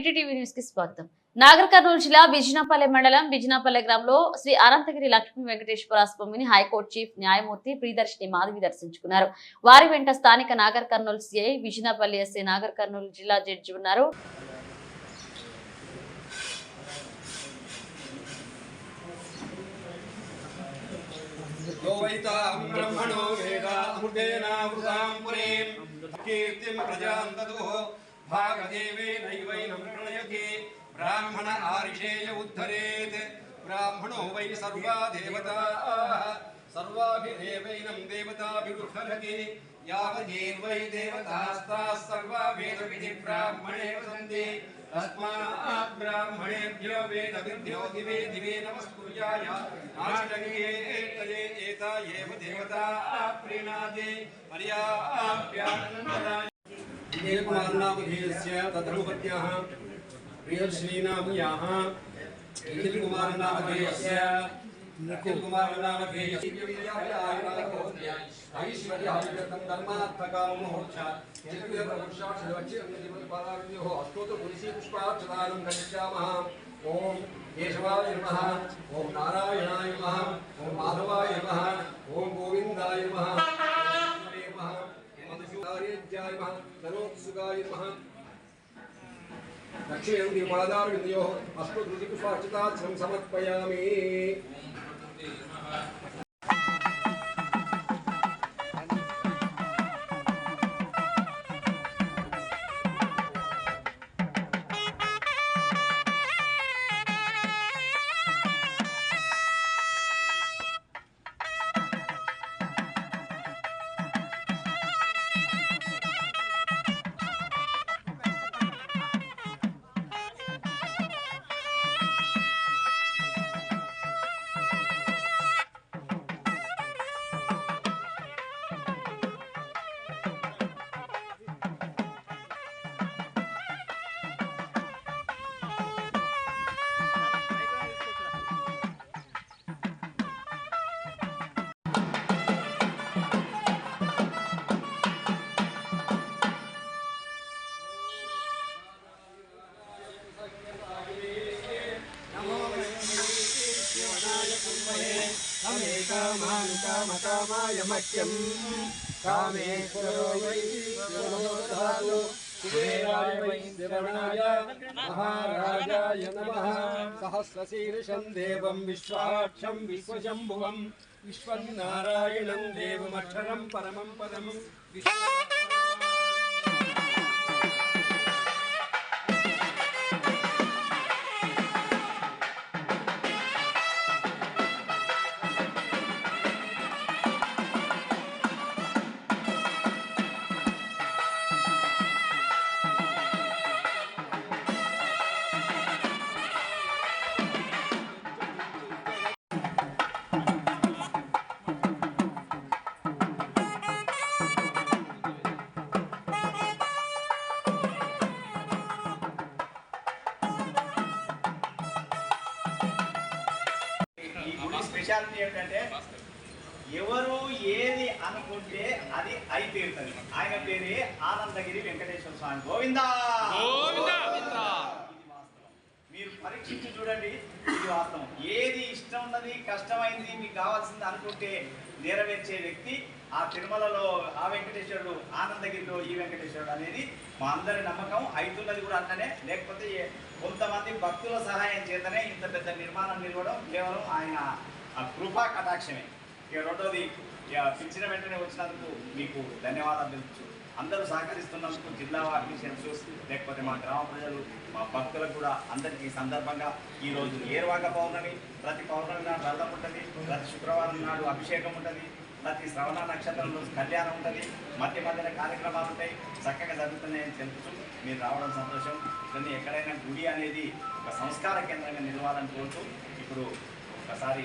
కేటీటీవీ న్యూస్కి స్వాగతం. నాగర్ కర్నూలు జిల్లా బిజినాపల్లె మండలం బిజినాపల్లె గ్రామంలో శ్రీ అనంతగిరి లక్ష్మీ వెంకటేశ్వర స్వామిని హైకోర్టు చీఫ్ న్యాయమూర్తి ప్రియదర్శిని మాధవి దర్శించుకున్నారు. వారి వెంట స్థానిక నాగర్ కర్నూలు సిఐ బిజినాపల్లి ఎస్ఐ నాగర్ కర్నూలు జిల్లా జడ్జి ఉన్నారు. ब्रह्मणो वेदामृतेनावृतां पुरीं कीर्तिं प्रजां ददुः भागदेवेनैवैनं प्रणयति ब्राह्मण आरिषेय उद्धरेत् ब्राह्मणो वै सर्वा देवताः सर्वाभिदेवैनं देवताभिरुद्धरति यावदेवै देवतास्ताः सर्वा वेदविधिब्राह्मणे वसन्ति तस्मात् ब्राह्मणेभ्यो वेदविद्यो दिवे दिवे नमस्कुर्याय आष्टगे तये एता एव देवता प्रीणाति पर्याप्यानन्दराय विजयकुमारनामधेयस्य तद्धर्मपत्न्याः प्रियश्रीनामयाः निखिलकुमारनामधेयस्य निखिलकुमारनामधेयस्य ऐश्वर्याभिगतं धर्मार्थकामोक्ष अष्टोत्तरपुरुषीपुष्पाक्षदानं करिष्यामः ॐ केशवाय नमः ॐ नारायणाय नमः ॐ माधवाय नमः ॐ गोविन्दाय नमः ॐ नमः ధనోత్సుగాయ నమ ధనోత్సుగాయ నమ దక్షిణంది పాదారవిందయో అష్టృతిపుష్పార్చితాం సమర్పయామి पादारविन्दयोः अष्टोत्तरपुष्पाक्षताच्छं समर्पयामि कामानुकामकामाय मह्यम् कामेश्वरो वै ददातु कुबेराय वै श्रवणाय महाराजाय नमः सहस्रशीर्षं देवं विश्वाक्षं विश्वशम्भुवं विश्वनारायणं देवमक्षरं परमं पदं ఈ స్పెషాలిటీ ఏంటంటే ఎవరు ఏది అనుకుంటే అది అయి తీరుతుంది ఆయన పేరే ఆనందగిరి వెంకటేశ్వర స్వామి. గోవిందా. మీరు పరీక్షించి చూడండి ఇది వాస్తవం. ఏది ఇష్టం ఉన్నది కష్టమైంది మీకు కావాల్సింది అనుకుంటే నెరవేర్చే వ్యక్తి ఆ తిరుమలలో ఆ వెంకటేశ్వరుడు ఆనందగిరిలో ఈ వెంకటేశ్వరుడు అనేది మా అందరి నమ్మకం. అవుతున్నది కూడా అట్లనే. లేకపోతే కొంతమంది భక్తుల సహాయం చేతనే ఇంత పెద్ద నిర్మాణం నిలవడం కేవలం ఆయన ఆ కృపా కటాక్షమే. ఇక రెండోది ఇక పిలిచిన వెంటనే వచ్చినందుకు మీకు ధన్యవాదాలు తెలుసు అందరూ సహకరిస్తున్నందుకు జిల్లా అడ్మిషన్స్ లేకపోతే మా గ్రామ ప్రజలు మా భక్తులకు కూడా అందరికీ ఈ సందర్భంగా ఈరోజు ఏర్వాక పౌర్ణమి ప్రతి పౌర్ణమి నాడు రథం ఉంటుంది ప్రతి శుక్రవారం నాడు అభిషేకం ఉంటుంది ప్రతి శ్రవణ నక్షత్రం రోజు కళ్యాణం ఉంటుంది మధ్య మధ్యన కార్యక్రమాలు ఉంటాయి చక్కగా జరుగుతున్నాయని తెలుసు మీరు రావడం సంతోషం. కానీ ఎక్కడైనా గుడి అనేది ఒక సంస్కార కేంద్రంగా నిలవాలని కోరుతూ ఇప్పుడు ఒకసారి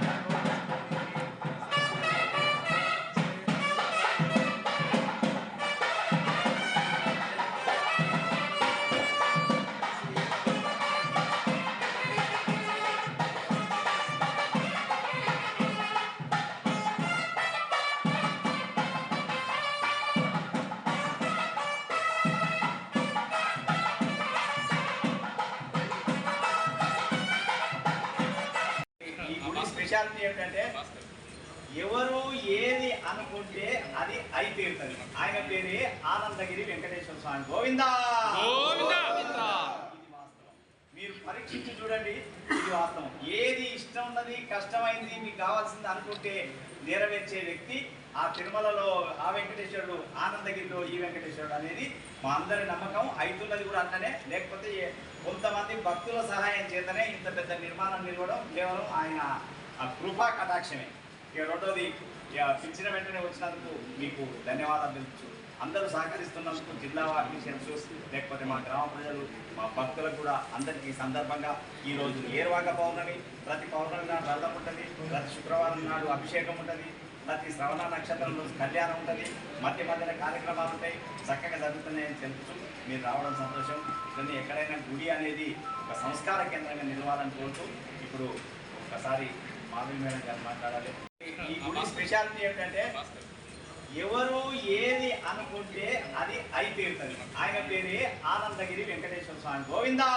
స్పెషాలిటీ ఏంటంటే ఎవరు ఏది అనుకుంటే అది అయి తీరుతుంది ఆయన పేరే ఆనందగిరి వెంకటేశ్వర స్వామి గోవిందా. మీరు పరీక్షించి చూడండి ఇది వాస్తవం. ఏది ఇష్టం ఉన్నది కష్టమైంది మీకు కావాల్సింది అనుకుంటే నెరవేర్చే వ్యక్తి ఆ తిరుమలలో ఆ వెంకటేశ్వరుడు ఆనందగిరిలో ఈ వెంకటేశ్వరుడు అనేది మా అందరి నమ్మకం. అవుతున్నది కూడా అట్లనే. లేకపోతే కొంతమంది భక్తుల సహాయం చేతనే ఇంత పెద్ద నిర్మాణం నిలవడం కేవలం ఆయన ఆ కృపా కటాక్షమే. ఇక రెండోది ఇక పిలిచిన వెంటనే వచ్చినందుకు మీకు ధన్యవాదాలు తెలుసు అందరూ సహకరిస్తున్నందుకు జిల్లా అడ్మిషన్స్ లేకపోతే మా గ్రామ ప్రజలు మా భక్తులకు కూడా అందరికీ ఈ సందర్భంగా ఈరోజు ఏర్వాక పౌర్ణమి ప్రతి పౌర్ణమి నాడు రథం ఉంటుంది ప్రతి శుక్రవారం నాడు అభిషేకం ఉంటుంది ప్రతి శ్రవణ నక్షత్రం రోజు కళ్యాణం ఉంటుంది మధ్య మధ్యన కార్యక్రమాలు ఉంటాయి చక్కగా జరుగుతున్నాయని తెలుసు మీరు రావడం సంతోషం. కానీ ఎక్కడైనా గుడి అనేది ఒక సంస్కార కేంద్రంగా నిలవాలని కోరుతూ ఇప్పుడు ఒకసారి మాధవి మేడం గారు మాట్లాడాలి. ఈ గుడి స్పెషాలిటీ ఏంటంటే ఎవరు ఏది అనుకుంటే అది అయి తీరుతుంది ఆయన పేరే ఆనందగిరి వెంకటేశ్వర స్వామి గోవిందా.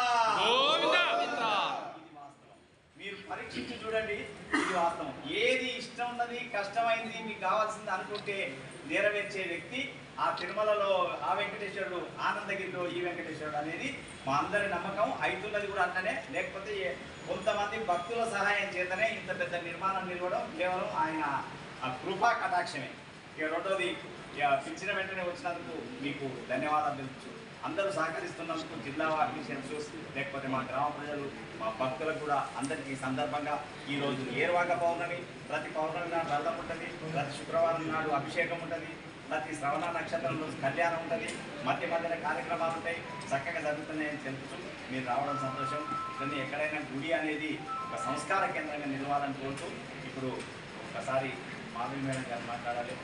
మీరు పరీక్షించి చూడండి ఇది వాస్తవం. ఏది ఇష్టం ఉన్నది కష్టమైంది మీకు కావాల్సింది అనుకుంటే నెరవేర్చే వ్యక్తి ఆ తిరుమలలో ఆ వెంకటేశ్వరుడు ఆనందగిరిలో ఈ వెంకటేశ్వరుడు అనేది మా అందరి నమ్మకం. అవుతున్నది కూడా అట్లనే. లేకపోతే కొంతమంది భక్తుల సహాయం చేతనే ఇంత పెద్ద నిర్మాణం నిలవడం కేవలం ఆయన ఆ కృపా కటాక్షమే. ఇక రెండోది ఇక పిలిచిన వెంటనే వచ్చినందుకు మీకు ధన్యవాదాలు తెలుసు అందరూ సహకరిస్తున్నందుకు జిల్లా అడ్మిషన్స్ లేకపోతే మా గ్రామ ప్రజలు మా భక్తులకు కూడా అందరికీ ఈ సందర్భంగా ఈరోజు ఏరువాక పౌర్ణమి ప్రతి పౌర్ణమి నాడు రథం ఉంటుంది ప్రతి శుక్రవారం నాడు అభిషేకం ఉంటుంది ప్రతి శ్రవణ నక్షత్రంలో కళ్యాణం ఉంటుంది. మధ్య మధ్యన కార్యక్రమాలు ఉంటాయి. చక్కగా జరుగుతున్నాయని తెలుపుతూ మీరు రావడం సంతోషం. కానీ ఎక్కడైనా గుడి అనేది ఒక సంస్కార కేంద్రంగా నిలవాలని కోరుతూ ఇప్పుడు ఒకసారి మాధవి మేడం గారు మాట్లాడాలి.